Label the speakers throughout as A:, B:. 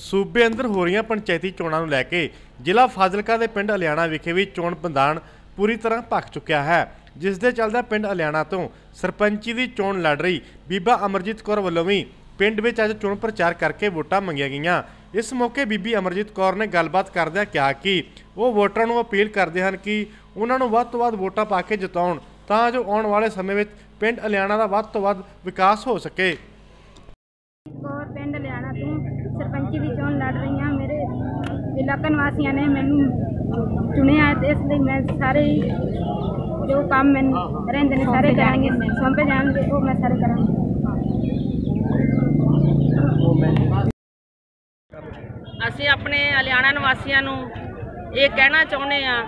A: ਸੂਬੇ ਅੰਦਰ ਹੋ ਰਹੀਆਂ ਪੰਚਾਇਤੀ ਚੋਣਾਂ ਨੂੰ ਲੈ ਕੇ ਜ਼ਿਲ੍ਹਾ ਫਾਜ਼ਿਲਕਾ ਦੇ ਪਿੰਡ ਅਲਿਆਣਾ ਵਿਖੇ ਵੀ ਚੋਣ ਮੈਦਾਨ ਪੂਰੀ ਤਰ੍ਹਾਂ ਭਖ ਚੁੱਕਿਆ ਹੈ, ਜਿਸ ਦੇ ਚੱਲਦਾ ਪਿੰਡ ਅਲਿਆਣਾ ਤੋਂ ਸਰਪੰਚੀ ਦੀ ਚੋਣ ਲੜ ਰਹੀ ਬੀਬਾ ਅਮਰਜੀਤ ਕੌਰ ਵੱਲੋਂ ਵੀ ਪਿੰਡ ਵਿੱਚ ਅੱਜ ਚੋਣ ਪ੍ਰਚਾਰ ਕਰਕੇ ਵੋਟਾਂ ਮੰਗੀਆਂ ਗਈਆਂ। ਇਸ ਮੌਕੇ ਬੀਬੀ ਅਮਰਜੀਤ ਕੌਰ ਨੇ ਗੱਲਬਾਤ ਕਰਦਿਆਂ ਕਿਹਾ ਕਿ ਉਹ ਵੋਟਰਾਂ ਨੂੰ ਅਪੀਲ ਕਰਦੇ ਹਨ ਕਿ ਉਹਨਾਂ ਨੂੰ ਵੱਧ ਤੋਂ ਵੱਧ ਵੋਟਾਂ ਪਾ ਕੇ ਜਿਤਾਉਣ। ਤਾਂ ਜੋ ਆਉਣ ਵਾਲੇ ਸਮੇਂ ਵਿੱਚ ਪਿੰਡ ਅਲਿਆਣਾ ਦਾ ਵੱਧ ਤੋਂ ਵੱਧ ਵਿਕਾਸ ਹੋ ਸਕੇ।
B: ਕੌਰ ਪਿੰਡ ਲਿਆਣਾ ਤੋਂ ਸਰਪੰਚੀ ਦੀ ਚੋਣ ਲੜ ਰਹੀ ਹਾਂ ਮੇਰੇ ਇਲਾਕਾ ਨਿਵਾਸੀਆਂ ਨੇ ਮੈਨੂੰ ਚੁਣਿਆ। ਤੇ ਇਸ ਲਈ ਮੈਂ ਸਾਰੇ ਹੀ ਜੋ ਕੰਮ ਮੈਨੂੰ ਰਹਿੰਦੇ ਨੇ ਸਾਰੇ ਕਰਾਂਗੇ। ਸੌਂਪੇ ਜਾਣਗੇ ਉਹ ਮੈਂ ਸਾਰੇ ਕਰਾਂਗੀ।
C: ਅਸੀਂ ਆਪਣੇ ਹਲਿਆਣਾ ਨਿਵਾਸੀਆਂ ਨੂੰ ਇਹ ਕਹਿਣਾ ਚਾਹੁੰਦੇ ਆ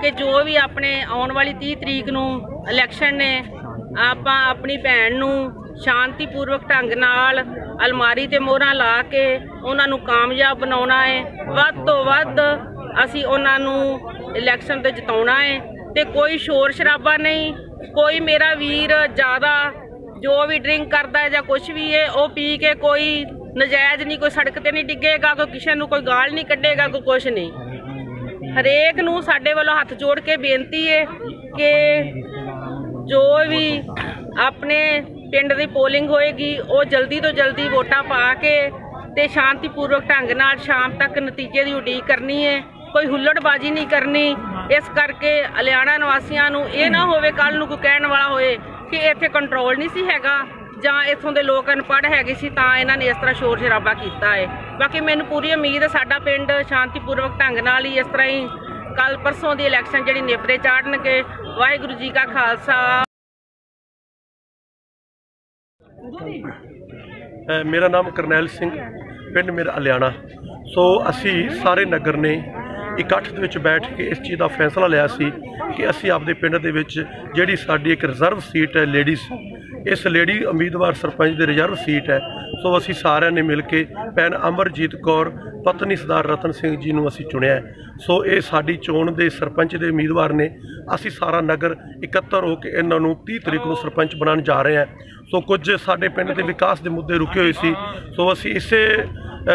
C: ਕਿ ਜੋ ਵੀ ਆਪਣੇ ਆਉਣ ਵਾਲੀ 30 ਤਰੀਕ ਨੂੰ ਇਲੈਕਸ਼ਨ ਨੇ, ਆਪਾਂ ਆਪਣੀ ਭੈਣ ਨੂੰ ਸ਼ਾਂਤੀਪੂਰਵਕ ਢੰਗ ਨਾਲ ਅਲਮਾਰੀ ਤੇ ਮੋਹਰਾਂ ਲਾ ਕੇ ਉਹਨਾਂ ਨੂੰ ਕਾਮਯਾਬ ਬਣਾਉਣਾ ਹੈ ਵੱਧ ਤੋਂ ਵੱਧ ਅਸੀਂ ਉਹਨਾਂ ਨੂੰ ਇਲੈਕਸ਼ਨ ਤੇ ਜਿਤਾਉਣਾ ਹੈ ਤੇ ਕੋਈ ਸ਼ੋਰ ਸ਼ਰਾਬਾ ਨਹੀਂ, ਕੋਈ ਮੇਰਾ ਵੀਰ ਜ਼ਿਆਦਾ ਜੋ ਵੀ ਡਰਿੰਕ ਕਰਦਾ ਹੈ ਜਾਂ ਕੁਝ ਵੀ ਹੈ ਉਹ ਪੀ ਕੇ ਕੋਈ ਨਜਾਇਜ਼ ਨਹੀਂ, ਕੋਈ ਸੜਕ ਤੇ ਨਹੀਂ ਡਿੱਗੇਗਾ, ਕੋਈ ਕਿਸੇ ਨੂੰ ਕੋਈ ਗਾਲ ਨਹੀਂ ਕੱਢੇਗਾ, ਕੋਈ ਕੁਝ ਨਹੀਂ। ਹਰੇਕ ਨੂੰ ਸਾਡੇ ਵੱਲੋਂ ਹੱਥ ਜੋੜ ਕੇ ਬੇਨਤੀ ਹੈ ਕਿ ਜੋ ਵੀ ਆਪਣੇ ਪਿੰਡ ਦੀ ਪੋਲਿੰਗ ਹੋਏਗੀ, ਉਹ ਜਲਦੀ ਤੋਂ ਜਲਦੀ ਵੋਟਾਂ ਪਾ ਕੇ ਤੇ ਸ਼ਾਂਤੀਪੂਰਵਕ ਢੰਗ ਨਾਲ ਸ਼ਾਮ ਤੱਕ ਨਤੀਜੇ ਦੀ ਉਡੀਕ ਕਰਨੀ ਹੈ ਕੋਈ ਹੁੱਲੜਬਾਜ਼ੀ ਨਹੀਂ ਕਰਨੀ। ਇਸ ਕਰਕੇ ਹਲਿਆਣਾ ਨਿਵਾਸੀਆਂ ਨੂੰ ਇਹ ਨਾ ਹੋਵੇ ਕੱਲ ਨੂੰ ਕੋਈ ਕਹਿਣ ਵਾਲਾ ਹੋਏ ਕਿ ਇੱਥੇ ਕੰਟਰੋਲ ਨਹੀਂ ਸੀ ਹੈਗਾ। ਜਾਂ ਇੱਥੋਂ ਦੇ ਲੋਕ ਅਨਪੜ੍ਹ ਹੈਗੇ ਸੀ ਤਾਂ ਇਹਨਾਂ ਨੇ ਇਸ ਤਰ੍ਹਾਂ ਸ਼ੋਰ ਸ਼ਰਾਬਾ ਕੀਤਾ ਹੈ ਬਾਕੀ ਮੈਨੂੰ ਪੂਰੀ ਉਮੀਦ ਹੈ ਸਾਡਾ ਪਿੰਡ ਸ਼ਾਂਤੀਪੂਰਵਕ ਢੰਗ ਨਾਲ ਹੀ ਇਸ ਤਰ੍ਹਾਂ ਹੀ ਕੱਲ ਪਰਸੋਂ ਦੀ ਇਲੈਕਸ਼ਨ ਜਿਹੜੀ ਨੇਪਰੇ ਚਾੜਨਗੇ। ਵਾਹਿਗੁਰੂ ਜੀ ਕਾ ਖਾਲਸਾ।
D: ਮੇਰਾ ਨਾਮ ਕਰਨੈਲ ਸਿੰਘ, ਪਿੰਡ ਮੇਰਾ ਅਲਿਆਣਾ ਸੋ ਅਸੀਂ ਸਾਰੇ ਨਗਰ ਨੇ ਇਕੱਠ ਦੇ ਵਿੱਚ ਬੈਠ ਕੇ ਇਸ ਚੀਜ਼ ਦਾ ਫੈਸਲਾ ਲਿਆ ਸੀ ਕਿ ਅਸੀਂ ਆਪਦੇ ਪਿੰਡ ਦੇ ਵਿੱਚ ਜਿਹੜੀ ਸਾਡੀ ਇੱਕ ਰਿਜ਼ਰਵ ਸੀਟ ਹੈ ਲੇਡੀਜ਼ ਇਸ ਲੇਡੀ ਉਮੀਦਵਾਰ ਸਰਪੰਚ ਦੀ ਰਿਜ਼ਰਵ ਸੀਟ ਹੈ। ਸੋ ਅਸੀਂ ਸਾਰਿਆਂ ਨੇ ਮਿਲ ਕੇ ਭੈਣ ਅਮਰਜੀਤ ਕੌਰ, ਪਤਨੀ ਸਰਦਾਰ ਰਤਨ ਸਿੰਘ ਜੀ ਨੂੰ ਅਸੀਂ ਚੁਣਿਆ ਸੋ ਇਹ ਸਾਡੀ ਚੋਣ ਦੇ ਸਰਪੰਚ ਦੇ ਉਮੀਦਵਾਰ ਨੇ। ਅਸੀਂ ਸਾਰਾ ਨਗਰ ਇਕੱਤਰ ਹੋ ਕੇ ਇਹਨਾਂ ਨੂੰ 30 ਤਰੀਕ ਨੂੰ ਸਰਪੰਚ ਬਣਾਉਣ ਜਾ ਰਹੇ ਹਾਂ। ਸੋ ਕੁਝ ਸਾਡੇ ਪਿੰਡ ਦੇ ਵਿਕਾਸ ਦੇ ਮੁੱਦੇ ਰੁਕੇ ਹੋਏ ਸੀ। ਸੋ ਅਸੀਂ ਇਸੇ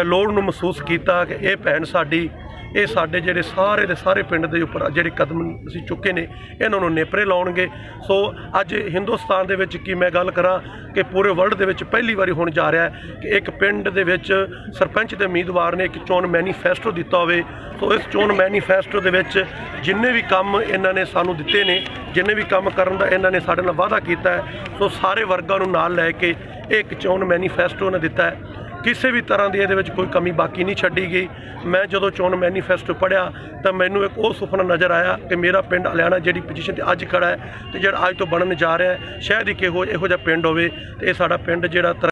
D: ਲੋੜ ਨੂੰ ਮਹਿਸੂਸ ਕੀਤਾ ਕਿ ਇਹ ਭੈਣ ਸਾਡੀ ਇਹ ਸਾਡੇ ਜਿਹੜੇ ਸਾਰੇ ਦੇ ਸਾਰੇ ਪਿੰਡ ਦੇ ਉੱਪਰ ਜਿਹੜੇ ਕਦਮ ਅਸੀਂ ਚੁੱਕੇ ਨੇ, ਇਹਨਾਂ ਨੂੰ ਨੇਪਰੇ ਲਾਉਣਗੇ। ਸੋ ਅੱਜ ਹਿੰਦੁਸਤਾਨ ਦੇ ਵਿੱਚ ਕੀ ਮੈਂ ਗੱਲ ਕਰਾਂ ਕਿ ਪੂਰੇ ਵਰਲਡ ਦੇ ਵਿੱਚ ਪਹਿਲੀ ਵਾਰੀ ਹੋਣ ਜਾ ਰਿਹਾ ਹੈ ਕਿ ਇੱਕ ਪਿੰਡ ਦੇ ਵਿੱਚ ਸਰਪੰਚ ਦੇ ਉਮੀਦਵਾਰ ਨੇ ਇੱਕ ਚੋਣ ਮੈਨੀਫੈਸਟੋ ਦਿੱਤਾ ਹੋਵੇ। ਸੋ ਇਸ ਚੋਣ ਮੈਨੀਫੈਸਟੋ ਦੇ ਵਿੱਚ ਜਿੰਨੇ ਵੀ ਕੰਮ ਇਹਨਾਂ ਨੇ ਸਾਨੂੰ ਦਿੱਤੇ ਨੇ, ਜਿੰਨੇ ਵੀ ਕੰਮ ਕਰਨ ਦਾ ਇਹਨਾਂ ਨੇ ਸਾਡੇ ਨਾਲ ਵਾਅਦਾ ਕੀਤਾ ਹੈ, ਸੋ ਸਾਰੇ ਵਰਗਾਂ ਨੂੰ ਨਾਲ ਲੈ ਕੇ ਇਹ ਇੱਕ ਚੋਣ ਮੈਨੀਫੈਸਟੋ ਨੇ ਦਿੱਤਾ ਹੈ। ਕਿਸੇ ਵੀ ਤਰ੍ਹਾਂ ਦੀ ਇਹਦੇ ਵਿੱਚ ਕੋਈ ਕਮੀ ਬਾਕੀ ਨਹੀਂ ਛੱਡੀ ਗਈ। ਮੈਂ ਜਦੋਂ ਚੋਣ ਮੈਨੀਫੈਸਟੋ ਪੜ੍ਹਿਆ, ਤਾਂ ਮੈਨੂੰ ਇੱਕ ਉਹ ਸੁਪਨਾ ਨਜ਼ਰ ਆਇਆ ਕਿ ਮੇਰਾ ਪਿੰਡ ਹਲਿਆਣਾ ਜਿਹੜੀ ਪੋਜੀਸ਼ਨ ਤੇ ਅੱਜ ਖੜਾ ਹੈ ਤੇ ਜਿਹੜਾ ਅੱਜ ਤੋਂ ਬਣਨ ਜਾ ਰਿਹਾ ਹੈ, ਸ਼ਾਇਦ ਹੀ ਕਿਹੋ ਇਹੋ ਜਿਹਾ ਪਿੰਡ ਹੋਵੇ ਤੇ ਇਹ ਸਾਡਾ ਪਿੰਡ ਜਿਹੜਾ ਤਰ-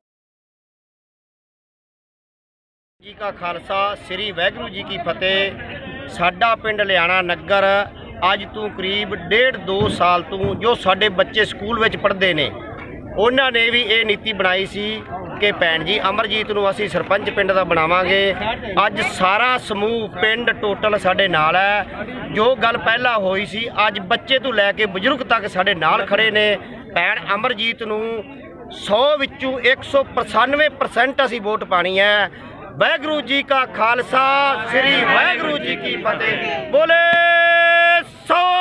E: ਜੀ ਕਾ ਖਾਲਸਾ, ਸ੍ਰੀ ਵਾਹਿਗੁਰੂ ਜੀ ਕੀ ਫਤਿਹ। ਸਾਡਾ ਪਿੰਡ ਲਿਆਣਾ ਨਗਰ ਅੱਜ ਤੋਂ ਕਰੀਬ ਡੇਢ 2 ਸਾਲ ਤੋਂ ਜੋ ਸਾਡੇ ਬੱਚੇ ਸਕੂਲ ਵਿੱਚ ਪੜ੍ਹਦੇ ਨੇ, ਉਹਨਾਂ ਨੇ ਵੀ ਇਹ ਨੀਤੀ ਬਣਾਈ ਸੀ ਕਿ ਭੈਣ ਜੀ, ਅਮਰਜੀਤ ਨੂੰ ਅਸੀਂ ਸਰਪੰਚ ਪਿੰਡ ਦਾ ਬਣਾਵਾਂਗੇ। ਅੱਜ ਸਾਰਾ ਸਮੂਹ, ਪਿੰਡ ਟੋਟਲ ਸਾਡੇ ਨਾਲ ਹੈ। ਜੋ ਗੱਲ ਪਹਿਲਾਂ ਹੋਈ ਸੀ, ਅੱਜ ਬੱਚੇ ਤੋਂ ਲੈ ਕੇ ਬਜ਼ੁਰਗ ਤੱਕ ਸਾਡੇ ਨਾਲ ਖੜੇ ਨੇ। ਭੈਣ ਅਮਰਜੀਤ ਨੂੰ 100 ਵਿੱਚੋਂ 195% ਅਸੀਂ ਵੋਟ ਪਾਣੀ ਹੈ। ਵਾਹਿਗੁਰੂ ਜੀ ਕਾ ਖਾਲਸਾ, ਸ੍ਰੀ ਵਾਹਿਗੁਰੂ ਜੀ ਕੀ ਫਤਿਹ। ਬੋਲੇ ਸੋ